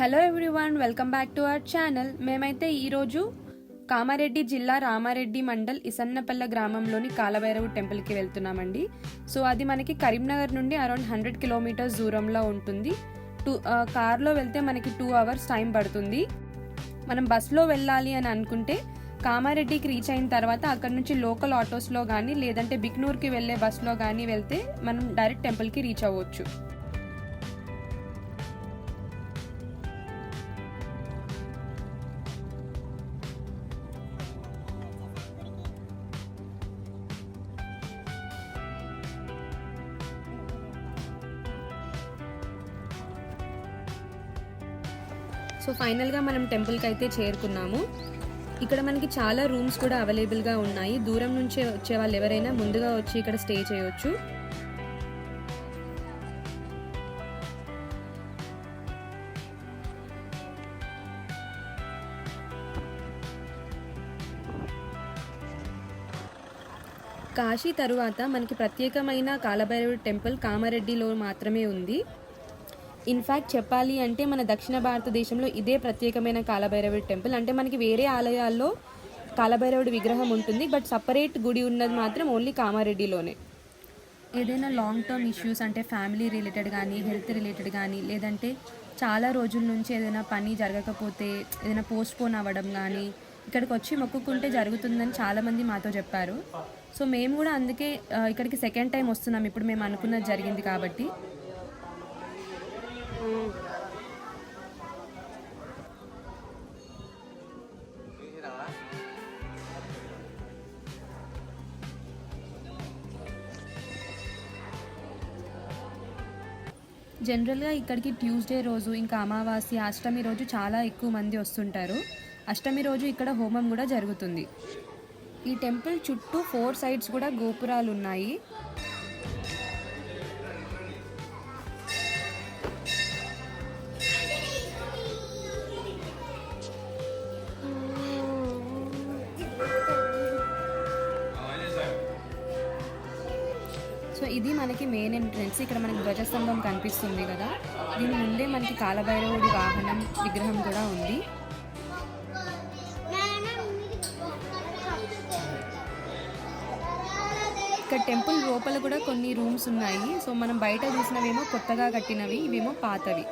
Hello everyone welcome back to our channel. మేమైతే ఈరోజు కామారెడ్డి జిల్లా రామారెడ్డి మండల్ ఇసన్నపల్లె గ్రామంలోని కాలభైరవ టెంపుల్కి వెళ్తున్నామండి. సో అది మనకి కరీంనగర్ నుండి అరౌండ్ హండ్రెడ్ కిలోమీటర్స్ దూరంలో ఉంటుంది. టూ కార్లో వెళ్తే మనకి టూ అవర్స్ టైం పడుతుంది. మనం బస్లో వెళ్ళాలి అని అనుకుంటే కామారెడ్డికి రీచ్ అయిన తర్వాత అక్కడ నుంచి లోకల్ ఆటోస్లో కానీ లేదంటే బిక్నూర్కి వెళ్ళే బస్లో కానీ వెళ్తే మనం డైరెక్ట్ టెంపుల్కి రీచ్ అవ్వచ్చు. సో ఫైనల్గా మనం టెంపుల్కి అయితే చేరుకున్నాము. ఇక్కడ మనకి చాలా రూమ్స్ కూడా అవైలబుల్గా ఉన్నాయి. దూరం నుంచే వచ్చే వాళ్ళు ఎవరైనా ముందుగా వచ్చి ఇక్కడ స్టే చేయొచ్చు. కాశీ తరువాత మనకి ప్రత్యేకమైన కాలభైరవుడు టెంపుల్ కామారెడ్డిలో మాత్రమే ఉంది. ఇన్ఫ్యాక్ట్ చెప్పాలి అంటే మన దక్షిణ భారతదేశంలో ఇదే ప్రత్యేకమైన కాలభైరవుడి టెంపుల్. అంటే మనకి వేరే ఆలయాల్లో కాలభైరవుడి విగ్రహం ఉంటుంది బట్ సపరేట్ గుడి ఉన్నది మాత్రం ఓన్లీ కామారెడ్డిలోనే. ఏదైనా లాంగ్ టర్మ్ ఇష్యూస్ అంటే ఫ్యామిలీ రిలేటెడ్ కానీ హెల్త్ రిలేటెడ్ కానీ లేదంటే చాలా రోజుల నుంచి ఏదైనా పని జరగకపోతే ఏదైనా పోస్ట్ పోన్ అవ్వడం కానీ ఇక్కడికి వచ్చి మొక్కుకుంటే జరుగుతుందని చాలామంది మాతో చెప్పారు. సో మేము కూడా అందుకే ఇక్కడికి సెకండ్ టైం వస్తున్నాం. ఇప్పుడు మేము అనుకున్నది జరిగింది కాబట్టి. జనరల్గా ఇక్కడికి ట్యూస్డే రోజు ఇంకా అమావాస్య అష్టమి రోజు చాలా ఎక్కువ మంది వస్తుంటారు. అష్టమి రోజు ఇక్కడ హోమం కూడా జరుగుతుంది. ఈ టెంపుల్ చుట్టూ ఫోర్ సైడ్స్ కూడా గోపురాలు ఉన్నాయి ఇది మనకి మెయిన్ ఎంట్రన్స్ ఇక్కడ మనకి ధ్వజస్తంభం కనిపిస్తుంది కదా. దీని ముందే మనకి కాలభైరవుడి వాహనం విగ్రహం కూడా ఉంది. ఇక్కడ టెంపుల్ లోపల కూడా కొన్ని రూమ్స్ ఉన్నాయి. సో మనం బయట చూసినవేమో కొత్తగా కట్టినవి ఇవేమో పాతవి.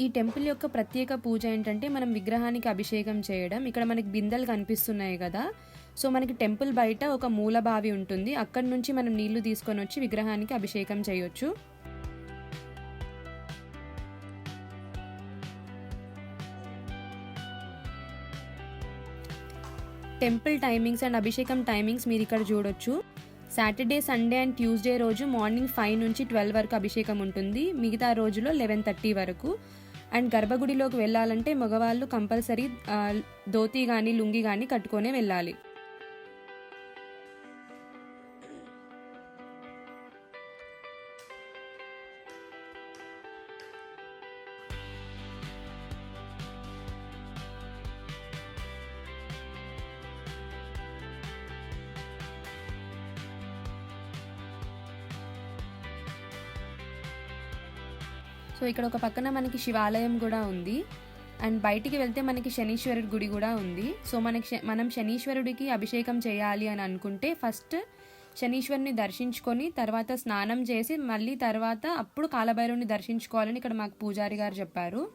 ఈ టెంపుల్ యొక్క ప్రత్యేక పూజ ఏంటంటే మనం విగ్రహానికి అభిషేకం చేయడం. ఇక్కడ మనకి బిందెలు కనిపిస్తున్నాయి కదా. సో మనకి టెంపుల్ బయట ఒక మూల బావి ఉంటుంది. అక్కడి నుంచి మనం నీళ్ళు తీసుకొని వచ్చి విగ్రహానికి అభిషేకం చేయొచ్చు. టెంపుల్ టైమింగ్స్ అండ్ అభిషేకం టైమింగ్స్ మీరు ఇక్కడ చూడొచ్చు. సాటర్డే సండే అండ్ ట్యూస్డే రోజు మార్నింగ్ ఫైవ్ నుంచి ట్వెల్వ్ వరకు అభిషేకం ఉంటుంది. మిగతా రోజులో లెవెన్ థర్టీ వరకు. అండ్ గర్భగుడిలోకి వెళ్ళాలంటే మగవాళ్ళు కంపల్సరీ ధోతి కానీ లుంగి కానీ కట్టుకొనే వెళ్ళాలి. సో ఇక్కడ ఒక పక్కన మనకి శివాలయం కూడా ఉంది. అండ్ బయటికి వెళ్తే మనకి శనీశ్వరుడి గుడి కూడా ఉంది. సో మనకి శ- మనం శనీశ్వరుడికి అభిషేకం చేయాలి అని అనుకుంటే ఫస్ట్ శనీశ్వరుని దర్శించుకొని తర్వాత స్నానం చేసి మళ్ళీ తర్వాత అప్పుడు కాలభైరవుని దర్శించుకోవాలని ఇక్కడ మాకు పూజారి గారు చెప్పారు.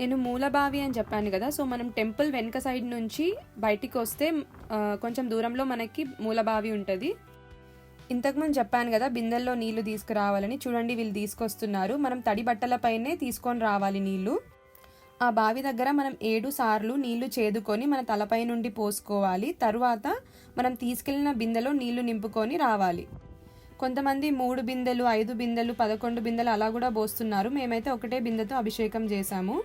నేను మూలబావి అని చెప్పాను కదా సో మనం టెంపుల్ వెనుక సైడ్ నుంచి బయటికి వస్తే కొంచెం దూరంలో మనకి మూలబావి ఉంటుంది. ఇంతకుముందు చెప్పాను కదా బిందెల్లో నీళ్ళు తీసుకురావాలని చూడండి వీళ్ళు తీసుకొస్తున్నారు. మనం తడి బట్టలపైనే తీసుకొని రావాలి నీళ్ళు. ఆ బావి దగ్గర మనం ఏడు సార్లు నీళ్ళు చేదుకొని మన తలపై నుండి పోసుకోవాలి. తరువాత మనం తీసుకెళ్ళిన బిందెలో నీళ్ళు నింపుకొని రావాలి. కొంతమంది మూడు బిందెలు ఐదు బిందెలు పదకొండు బిందెలు అలా కూడా పోస్తున్నారు. మేమైతే ఒకటే బిందెతో అభిషేకం చేశాము.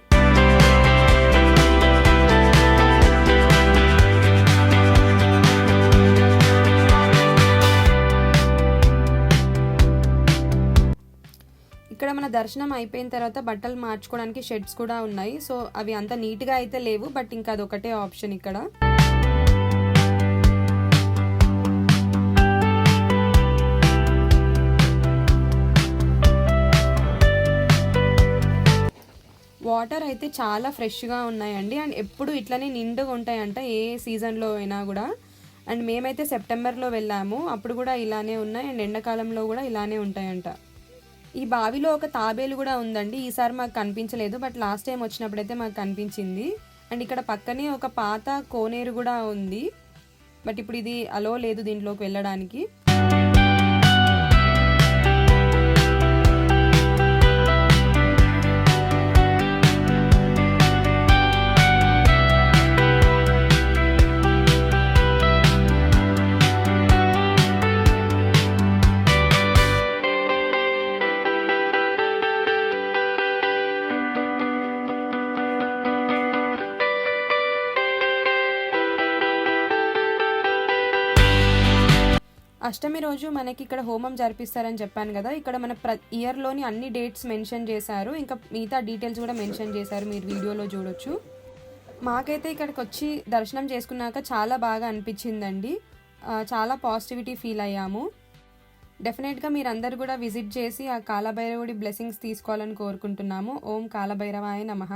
ఇక్కడ మన దర్శనం అయిపోయిన తర్వాత బట్టలు మార్చుకోవడానికి షెడ్స్ కూడా ఉన్నాయి. సో అవి అంత నీట్గా అయితే లేవు బట్ ఇంకా అది ఒకటే ఆప్షన్ ఇక్కడ. వాటర్ అయితే చాలా ఫ్రెష్గా ఉన్నాయండి. అండ్ ఎప్పుడు ఇట్లనే నిండుగా ఉంటాయంట ఏ సీజన్లో అయినా కూడా. అండ్ మేమైతే సెప్టెంబర్లో వెళ్ళాము. అప్పుడు కూడా ఇలానే ఉన్నాయి. అండ్ ఎండాకాలంలో కూడా ఇలానే ఉంటాయంట. ఈ బావిలో ఒక తాబేలు కూడా ఉందండి. ఈసారి మాకు కనిపించలేదు. బట్ లాస్ట్ టైం వచ్చినప్పుడైతే మాకు కనిపించింది. అండ్ ఇక్కడ పక్కనే ఒక పాత కోనేరు కూడా ఉంది. బట్ ఇప్పుడు ఇది అలో లేదు దీంట్లోకి వెళ్ళడానికి. అష్టమి రోజు మనకి ఇక్కడ హోమం జరిపిస్తారని చెప్పాను కదా. ఇక్కడ మన ప్ర ఇయర్లోని అన్ని డేట్స్ మెన్షన్ చేశారు. ఇంకా మిగతా డీటెయిల్స్ కూడా మెన్షన్ చేశారు. మీరు వీడియోలో చూడొచ్చు. మాకైతే ఇక్కడికి వచ్చి దర్శనం చేసుకున్నాక చాలా బాగా అనిపించిందండి. చాలా పాజిటివిటీ ఫీల్ అయ్యాము. డెఫినెట్గా మీరు అందరు కూడా విజిట్ చేసి ఆ కాలభైరవుడి బ్లెస్సింగ్స్ తీసుకోవాలని కోరుకుంటున్నాము. ఓం కాలభైరవాయ నమః.